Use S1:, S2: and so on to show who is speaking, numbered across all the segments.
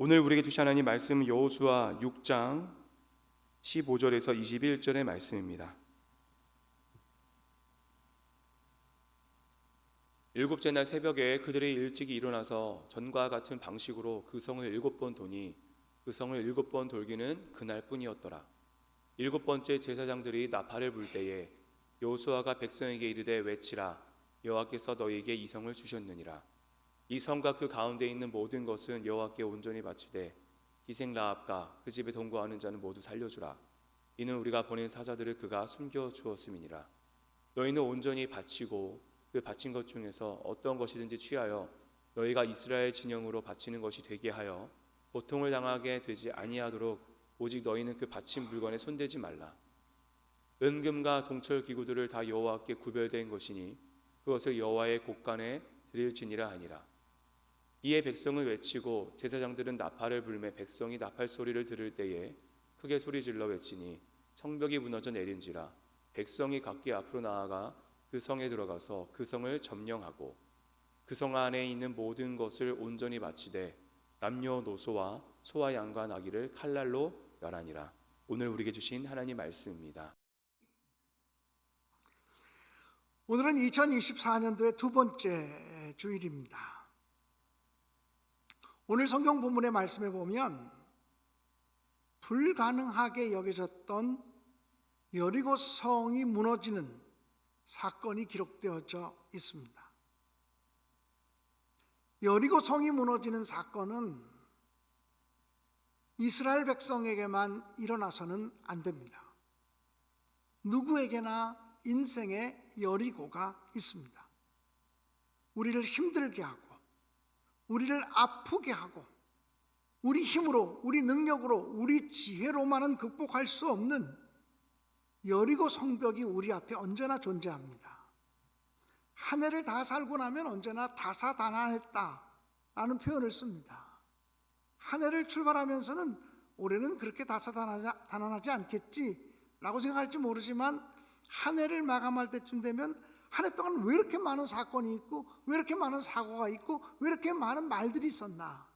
S1: 오늘 우리에게 주신 하나님 말씀은 여호수아 6장 15절에서 21절의 말씀입니다. 일곱째 날 새벽에 그들이 일찍이 일어나서 전과 같은 방식으로 그 성을 일곱 번 도니 그 성을 일곱 번 돌기는 그날뿐이었더라. 일곱 번째 제사장들이 나팔을 불 때에 여호수아가 백성에게 이르되 외치라 여호와께서 너희에게 이 성을 주셨느니라. 이 성과 그 가운데 있는 모든 것은 여호와께 온전히 바치되 희생 라합과 그 집에 동거하는 자는 모두 살려주라. 이는 우리가 보낸 사자들을 그가 숨겨 주었음이니라. 너희는 온전히 바치고 그 바친 것 중에서 어떤 것이든지 취하여 너희가 이스라엘 진영으로 바치는 것이 되게 하여 고통을 당하게 되지 아니하도록 오직 너희는 그 바친 물건에 손대지 말라. 은금과 동철 기구들을 다 여호와께 구별된 것이니 그것을 여호와의 곳간에 드릴지니라 하니라. 이에 백성을 외치고 제사장들은 나팔을 불매 백성이 나팔 소리를 들을 때에 크게 소리 질러 외치니 성벽이 무너져 내린지라 백성이 각기 앞으로 나아가 그 성에 들어가서 그 성을 점령하고 그 성 안에 있는 모든 것을 온전히 바치되 남녀노소와 소와 양과 나귀를 칼날로 멸하니라 오늘 우리에게 주신 하나님 말씀입니다.
S2: 오늘은 2024년도의 두 번째 주일입니다. 오늘 성경 본문의 말씀에 보면 불가능하게 여겨졌던 여리고 성이 무너지는 사건이 기록되어져 있습니다. 여리고 성이 무너지는 사건은 이스라엘 백성에게만 일어나서는 안 됩니다. 누구에게나 인생에 여리고가 있습니다. 우리를 힘들게 하고, 우리를 아프게 하고, 우리 힘으로, 우리 능력으로, 우리 지혜로만은 극복할 수 없는 여리고 성벽이 우리 앞에 언제나 존재합니다. 한 해를 다 살고 나면 언제나 다사다난했다라는 표현을 씁니다. 한 해를 출발하면서는 올해는 그렇게 다사다난하지 않겠지라고 생각할지 모르지만 한 해를 마감할 때쯤 되면 한 해 동안 왜 이렇게 많은 사건이 있고 왜 이렇게 많은 사고가 있고 왜 이렇게 많은 말들이 있었나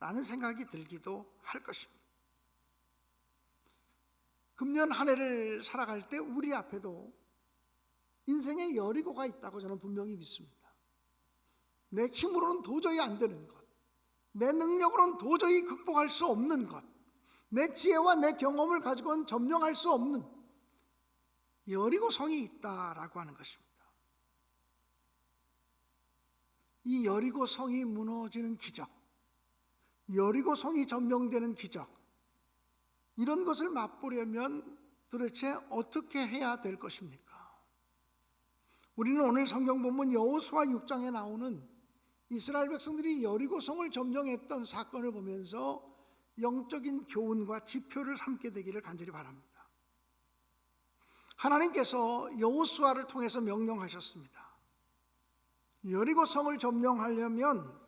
S2: 라는 생각이 들기도 할 것입니다. 금년 한 해를 살아갈 때 우리 앞에도 인생의 여리고가 있다고 저는 분명히 믿습니다. 내 힘으로는 도저히 안 되는 것, 내 능력으로는 도저히 극복할 수 없는 것, 내 지혜와 내 경험을 가지고는 점령할 수 없는 여리고 성이 있다라고 하는 것입니다. 이 여리고 성이 무너지는 기적, 여리고 성이 점령되는 기적, 이런 것을 맛보려면 도대체 어떻게 해야 될 것입니까? 우리는 오늘 성경 본문 여호수아 6장에 나오는 이스라엘 백성들이 여리고 성을 점령했던 사건을 보면서 영적인 교훈과 지표를 삼게 되기를 간절히 바랍니다. 하나님께서 여호수아를 통해서 명령하셨습니다. 여리고 성을 점령하려면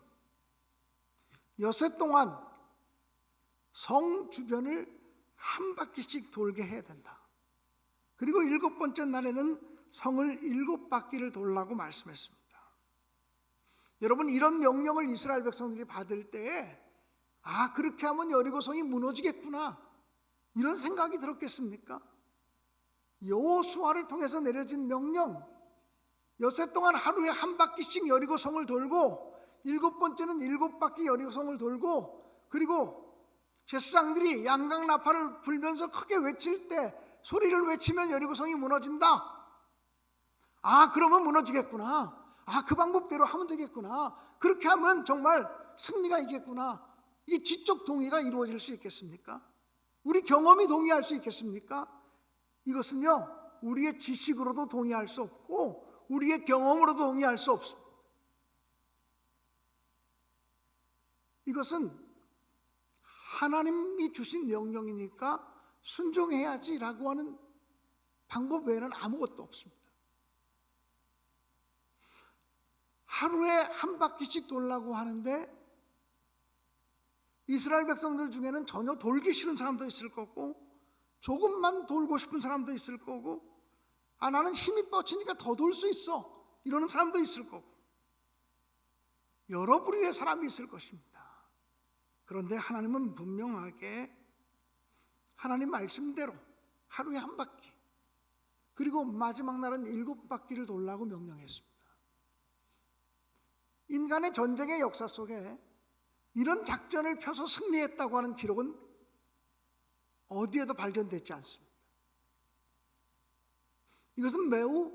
S2: 여세 동안 성 주변을 한 바퀴씩 돌게 해야 된다. 그리고 일곱 번째 날에는 성을 일곱 바퀴를 돌라고 말씀했습니다. 여러분 이런 명령을 이스라엘 백성들이 받을 때에 아 그렇게 하면 여리고 성이 무너지겠구나 이런 생각이 들었겠습니까? 여호수아를 통해서 내려진 명령 여세 동안 하루에 한 바퀴씩 여리고 성을 돌고 일곱 번째는 일곱 바퀴 여리고 성을 돌고 그리고 제사장들이 양강 나팔을 불면서 크게 외칠 때 소리를 외치면 여리고 성이 무너진다. 아 그러면 무너지겠구나. 아 그 방법대로 하면 되겠구나. 그렇게 하면 정말 승리가 있겠구나. 이 지적 동의가 이루어질 수 있겠습니까? 우리 경험이 동의할 수 있겠습니까? 이것은요, 우리의 지식으로도 동의할 수 없고, 우리의 경험으로도 동의할 수 없습니다. 이것은 하나님이 주신 명령이니까 순종해야지라고 하는 방법 외에는 아무것도 없습니다. 하루에 한 바퀴씩 돌라고 하는데 이스라엘 백성들 중에는 전혀 돌기 싫은 사람도 있을 거고 조금만 돌고 싶은 사람도 있을 거고 아 나는 힘이 뻗치니까 더 돌 수 있어 이러는 사람도 있을 거고 여러 부류의 사람이 있을 것입니다. 그런데 하나님은 분명하게 하나님 말씀대로 하루에 한 바퀴 그리고 마지막 날은 일곱 바퀴를 돌라고 명령했습니다. 인간의 전쟁의 역사 속에 이런 작전을 펴서 승리했다고 하는 기록은 어디에도 발견되지 않습니다. 이것은 매우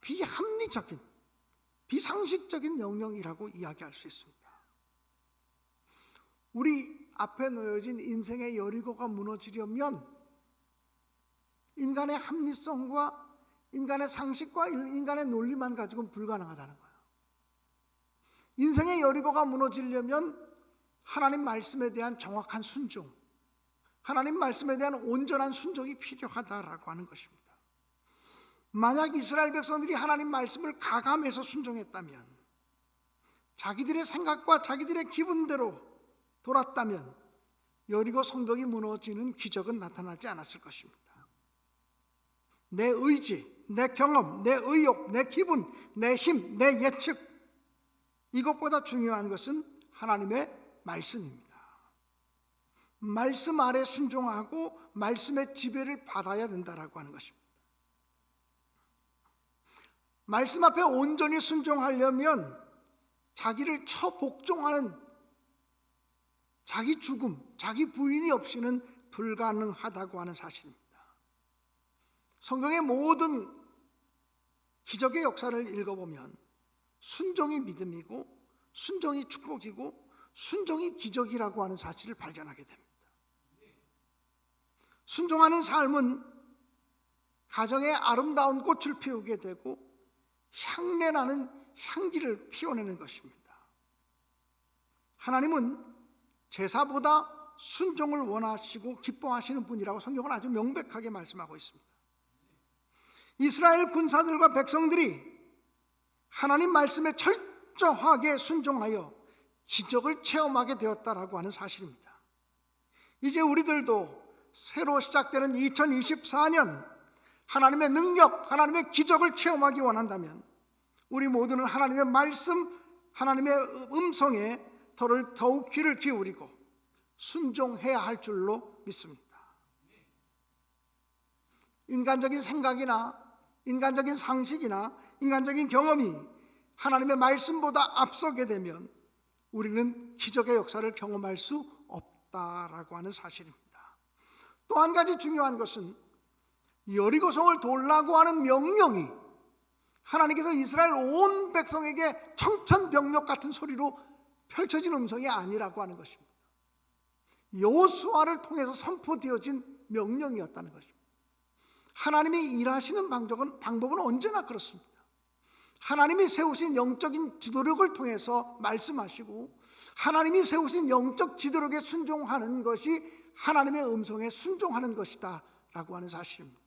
S2: 비합리적인, 비상식적인 명령이라고 이야기할 수 있습니다. 우리 앞에 놓여진 인생의 여리고가 무너지려면 인간의 합리성과 인간의 상식과 인간의 논리만 가지고는 불가능하다는 거예요. 인생의 여리고가 무너지려면 하나님 말씀에 대한 정확한 순종, 하나님 말씀에 대한 온전한 순종이 필요하다라고 하는 것입니다. 만약 이스라엘 백성들이 하나님 말씀을 가감해서 순종했다면 자기들의 생각과 자기들의 기분대로 돌았다면 여리고 성벽이 무너지는 기적은 나타나지 않았을 것입니다. 내 의지, 내 경험, 내 의욕, 내 기분, 내 힘, 내 예측 이것보다 중요한 것은 하나님의 말씀입니다. 말씀 아래 순종하고 말씀의 지배를 받아야 된다라고 하는 것입니다. 말씀 앞에 온전히 순종하려면 자기를 처복종하는 자기 죽음, 자기 부인이 없이는 불가능하다고 하는 사실입니다. 성경의 모든 기적의 역사를 읽어보면 순종이 믿음이고 순종이 축복이고 순종이 기적이라고 하는 사실을 발견하게 됩니다. 순종하는 삶은 가정에 아름다운 꽃을 피우게 되고 향내나는 향기를 피워내는 것입니다. 하나님은 제사보다 순종을 원하시고 기뻐하시는 분이라고 성경은 아주 명백하게 말씀하고 있습니다. 이스라엘 군사들과 백성들이 하나님 말씀에 철저하게 순종하여 기적을 체험하게 되었다라고 하는 사실입니다. 이제 우리들도 새로 시작되는 2024년 하나님의 능력, 하나님의 기적을 체험하기 원한다면 우리 모두는 하나님의 말씀, 하나님의 음성에 더를 더욱 귀를 기울이고 순종해야 할 줄로 믿습니다. 인간적인 생각이나 인간적인 상식이나 인간적인 경험이 하나님의 말씀보다 앞서게 되면 우리는 기적의 역사를 경험할 수 없다라고 하는 사실입니다. 또 한 가지 중요한 것은 여리고성을 돌라고 하는 명령이 하나님께서 이스라엘 온 백성에게 청천벽력 같은 소리로 펼쳐진 음성이 아니라고 하는 것입니다. 여호수아를 통해서 선포되어진 명령이었다는 것입니다. 하나님이 일하시는 방법은, 방법은 언제나 그렇습니다. 하나님이 세우신 영적인 지도력을 통해서 말씀하시고 하나님이 세우신 영적 지도력에 순종하는 것이 하나님의 음성에 순종하는 것이다 라고 하는 사실입니다.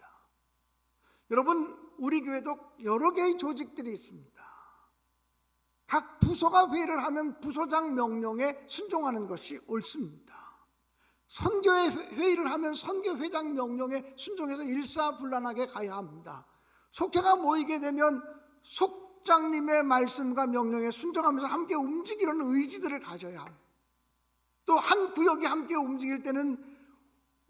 S2: 여러분 우리 교회도 여러 개의 조직들이 있습니다. 각 부서가 회의를 하면 부서장 명령에 순종하는 것이 옳습니다. 선교회 회의를 하면 선교회장 명령에 순종해서 일사불란하게 가야 합니다. 속회가 모이게 되면 속장님의 말씀과 명령에 순종하면서 함께 움직이려는 의지들을 가져야 합니다. 또 한 구역이 함께 움직일 때는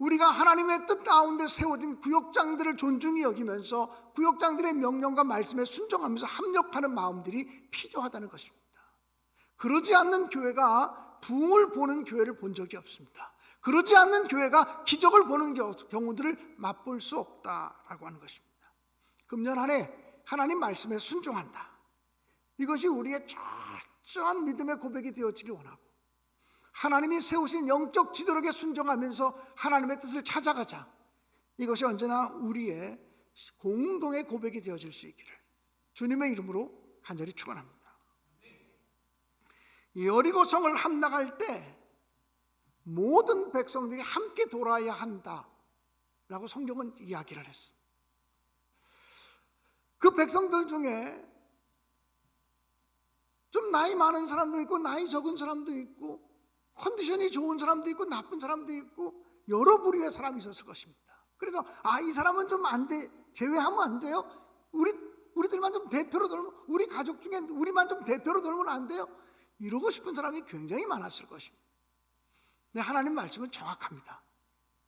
S2: 우리가 하나님의 뜻 가운데 세워진 구역장들을 존중히 여기면서 구역장들의 명령과 말씀에 순종하면서 합력하는 마음들이 필요하다는 것입니다. 그러지 않는 교회가 붕을 보는 교회를 본 적이 없습니다. 그러지 않는 교회가 기적을 보는 경우들을 맛볼 수 없다라고 하는 것입니다. 금년 한 해 하나님 말씀에 순종한다. 이것이 우리의 철저한 믿음의 고백이 되어지길 원하고 하나님이 세우신 영적 지도력에 순종하면서 하나님의 뜻을 찾아가자. 이것이 언제나 우리의 공동의 고백이 되어질 수 있기를 주님의 이름으로 간절히 축원합니다. 여리고성을 함락할 때 모든 백성들이 함께 돌아야 한다라고 성경은 이야기를 했습니다. 그 백성들 중에 좀 나이 많은 사람도 있고 나이 적은 사람도 있고 컨디션이 좋은 사람도 있고 나쁜 사람도 있고 여러 부류의 사람이 있었을 것입니다. 그래서 아 이 사람은 좀 안 돼. 제외하면 안 돼요. 우리 우리들만 좀 대표로 돌면 우리 가족 중에 우리만 좀 대표로 돌면 안 돼요. 이러고 싶은 사람이 굉장히 많았을 것입니다. 네, 하나님 말씀은 정확합니다.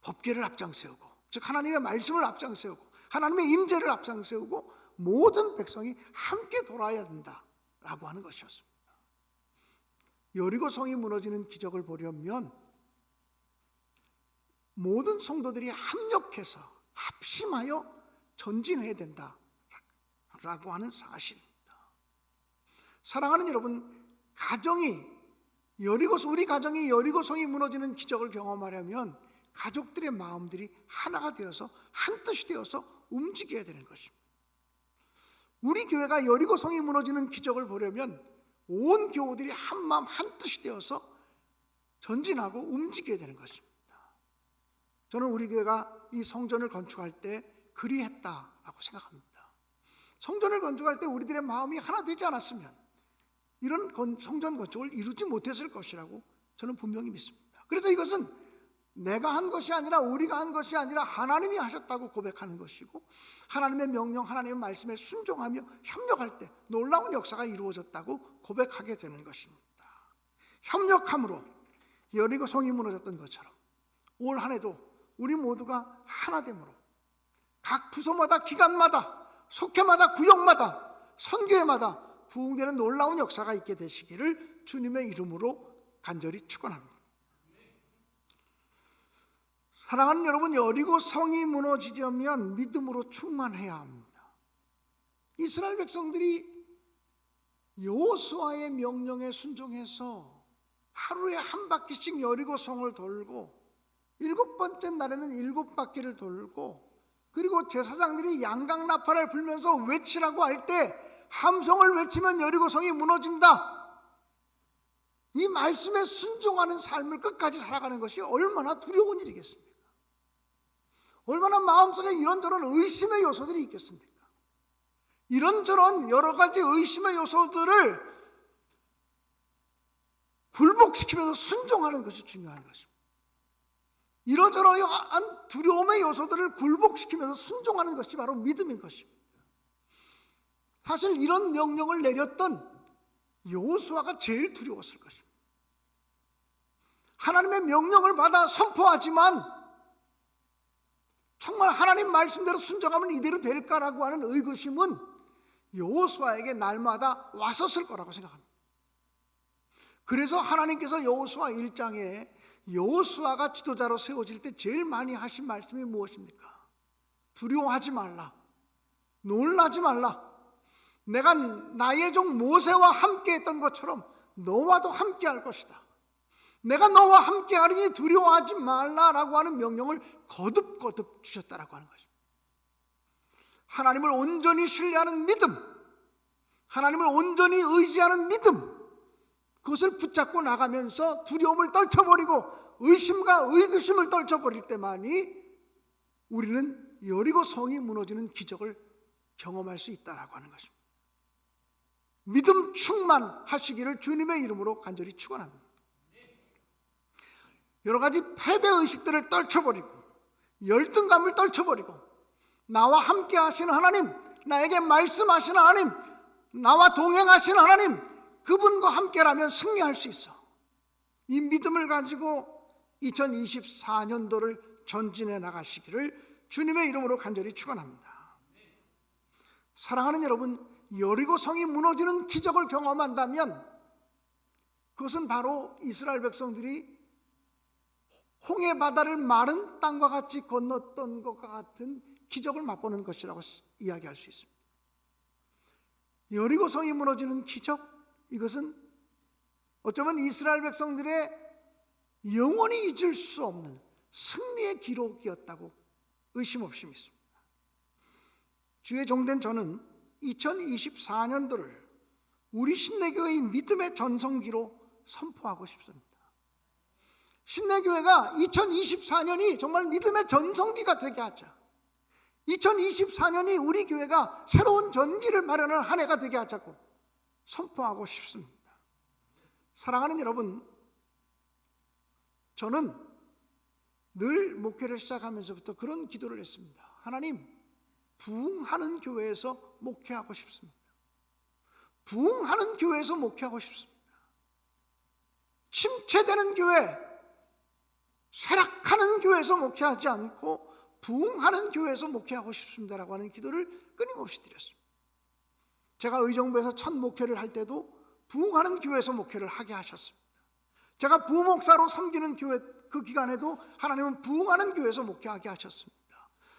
S2: 법계를 앞장세우고, 즉 하나님의 말씀을 앞장세우고, 하나님의 임재를 앞장세우고 모든 백성이 함께 돌아야 된다라고 하는 것이었습니다. 여리고 성이 무너지는 기적을 보려면 모든 성도들이 합력해서 합심하여 전진해야 된다라고 하는 사실입니다. 사랑하는 여러분, 가정이 여리고 우리 가정이 여리고 성이 무너지는 기적을 경험하려면 가족들의 마음들이 하나가 되어서 한 뜻이 되어서 움직여야 되는 것입니다. 우리 교회가 여리고 성이 무너지는 기적을 보려면 온 교우들이 한 마음 한 뜻이 되어서 전진하고 움직여야 되는 것입니다. 저는 우리 교회가 이 성전을 건축할 때 그리했다라고 생각합니다. 성전을 건축할 때 우리들의 마음이 하나 되지 않았으면 이런 건- 성전 건축을 이루지 못했을 것이라고 저는 분명히 믿습니다. 그래서 이것은 내가 한 것이 아니라 우리가 한 것이 아니라 하나님이 하셨다고 고백하는 것이고 하나님의 명령, 하나님의 말씀에 순종하며 협력할 때 놀라운 역사가 이루어졌다고 고백하게 되는 것입니다. 협력함으로 여리고 성이 무너졌던 것처럼 올 한 해도 우리 모두가 하나됨으로 각 부서마다 기관마다 속회마다 구역마다 선교회마다 부흥되는 놀라운 역사가 있게 되시기를 주님의 이름으로 간절히 축원합니다. 사랑하는 여러분, 여리고 성이 무너지려면 믿음으로 충만해야 합니다. 이스라엘 백성들이 여호수아의 명령에 순종해서 하루에 한 바퀴씩 여리고 성을 돌고 일곱 번째 날에는 일곱 바퀴를 돌고 그리고 제사장들이 양강 나팔을 불면서 외치라고 할 때 함성을 외치면 여리고 성이 무너진다. 이 말씀에 순종하는 삶을 끝까지 살아가는 것이 얼마나 두려운 일이겠습니까? 얼마나 마음속에 이런저런 의심의 요소들이 있겠습니까? 이런저런 여러 가지 의심의 요소들을 굴복시키면서 순종하는 것이 중요한 것입니다. 이러저러한 두려움의 요소들을 굴복시키면서 순종하는 것이 바로 믿음인 것입니다. 사실 이런 명령을 내렸던 여호수아가 제일 두려웠을 것입니다. 하나님의 명령을 받아 선포하지만 정말 하나님 말씀대로 순종하면 이대로 될까라고 하는 의구심은 여호수아에게 날마다 왔었을 거라고 생각합니다. 그래서 하나님께서 여호수아 1장에 여호수아가 지도자로 세워질 때 제일 많이 하신 말씀이 무엇입니까? 두려워하지 말라. 놀라지 말라. 내가 나의 종 모세와 함께 했던 것처럼 너와도 함께 할 것이다. 내가 너와 함께 하리니 두려워하지 말라라고 하는 명령을 거듭거듭 주셨다라고 하는 것입니다. 하나님을 온전히 신뢰하는 믿음, 하나님을 온전히 의지하는 믿음, 그것을 붙잡고 나가면서 두려움을 떨쳐버리고 의심과 의구심을 떨쳐버릴 때만이 우리는 여리고 성이 무너지는 기적을 경험할 수 있다라고 하는 것입니다. 믿음 충만하시기를 주님의 이름으로 간절히 축원합니다. 여러 가지 패배 의식들을 떨쳐버리고 열등감을 떨쳐버리고 나와 함께 하시는 하나님, 나에게 말씀하시는 하나님, 나와 동행하시는 하나님, 그분과 함께라면 승리할 수 있어. 이 믿음을 가지고 2024년도를 전진해 나가시기를 주님의 이름으로 간절히 축원합니다. 사랑하는 여러분, 여리고 성이 무너지는 기적을 경험한다면 그것은 바로 이스라엘 백성들이 홍해 바다를 마른 땅과 같이 건넜던 것과 같은 기적을 맛보는 것이라고 이야기할 수 있습니다. 여리고 성이 무너지는 기적 이것은 어쩌면 이스라엘 백성들의 영원히 잊을 수 없는 승리의 기록이었다고 의심 없이 믿습니다. 주의 종된 저는 2024년도를 우리 신내교회의 믿음의 전성기로 선포하고 싶습니다. 신내교회가 2024년이 정말 믿음의 전성기가 되게 하자. 2024년이 우리 교회가 새로운 전기를 마련하는 한 해가 되게 하자고 선포하고 싶습니다. 사랑하는 여러분, 저는 늘 목회를 시작하면서부터 그런 기도를 했습니다. 하나님, 부흥하는 교회에서 목회하고 싶습니다. 부흥하는 교회에서 목회하고 싶습니다. 침체되는 교회, 쇠락하는 교회에서 목회하지 않고 부흥하는 교회에서 목회하고 싶습니다라고 하는 기도를 끊임없이 드렸습니다. 제가 의정부에서 첫 목회를 할 때도 부흥하는 교회에서 목회를 하게 하셨습니다. 제가 부목사로 섬기는 교회 그 기간에도 하나님은 부흥하는 교회에서 목회하게 하셨습니다.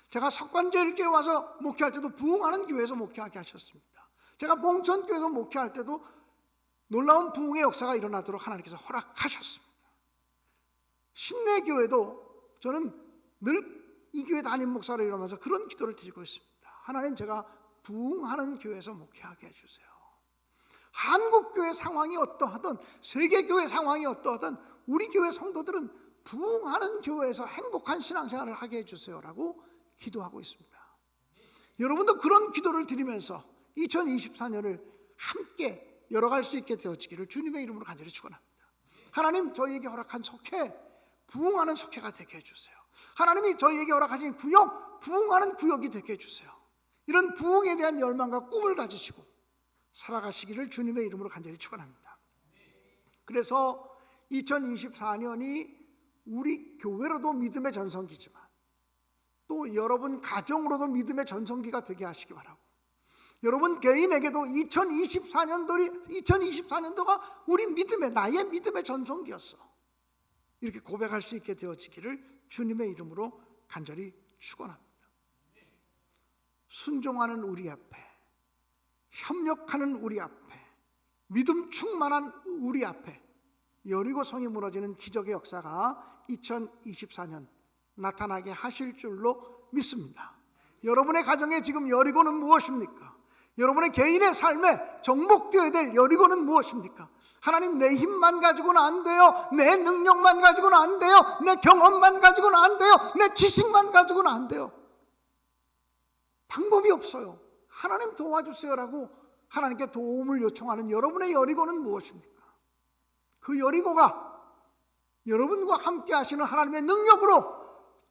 S2: 제가 석관제일교회 와서 목회할 때도 부흥하는 교회에서 목회하게 하셨습니다. 제가 봉천교회에서 목회할 때도 놀라운 부흥의 역사가 일어나도록 하나님께서 허락하셨습니다. 신내교회도 저는 늘 이 교회 담임 목사로 일어나서 그런 기도를 드리고 있습니다. 하나님 제가 부흥하는 교회에서 목회하게 해주세요. 한국 교회 상황이 어떠하든 세계 교회 상황이 어떠하든 우리 교회 성도들은 부흥하는 교회에서 행복한 신앙생활을 하게 해주세요라고 기도하고 있습니다. 여러분도 그런 기도를 드리면서 2024년을 함께 열어갈 수 있게 되어지기를 주님의 이름으로 간절히 축원합니다. 하나님 저희에게 허락한 속회 부흥하는 속회가 되게 해주세요. 하나님이 저희에게 허락하신 구역 부흥하는 구역이 되게 해주세요. 이런 부흥에 대한 열망과 꿈을 가지시고 살아가시기를 주님의 이름으로 간절히 축원합니다. 그래서 2024년이 우리 교회로도 믿음의 전성기지만 또 여러분 가정으로도 믿음의 전성기가 되게 하시기 바라고 여러분 개인에게도 2024년도리 2024년도가 우리 믿음의 나의 믿음의 전성기였어. 이렇게 고백할 수 있게 되어지기를 주님의 이름으로 간절히 축원합니다. 순종하는 우리 앞에 협력하는 우리 앞에 믿음 충만한 우리 앞에 여리고 성이 무너지는 기적의 역사가 2024년 나타나게 하실 줄로 믿습니다. 여러분의 가정에 지금 여리고는 무엇입니까? 여러분의 개인의 삶에 정복되어야 될 여리고는 무엇입니까? 하나님 내 힘만 가지고는 안 돼요. 내 능력만 가지고는 안 돼요. 내 경험만 가지고는 안 돼요. 내 지식만 가지고는 안 돼요. 방법이 없어요. 하나님 도와주세요라고 하나님께 도움을 요청하는 여러분의 여리고는 무엇입니까? 그 여리고가 여러분과 함께 하시는 하나님의 능력으로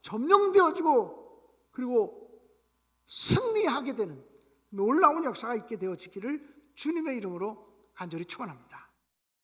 S2: 점령되어지고 그리고 승리하게 되는 놀라운 역사가 있게 되어지기를 주님의 이름으로 간절히 축원합니다.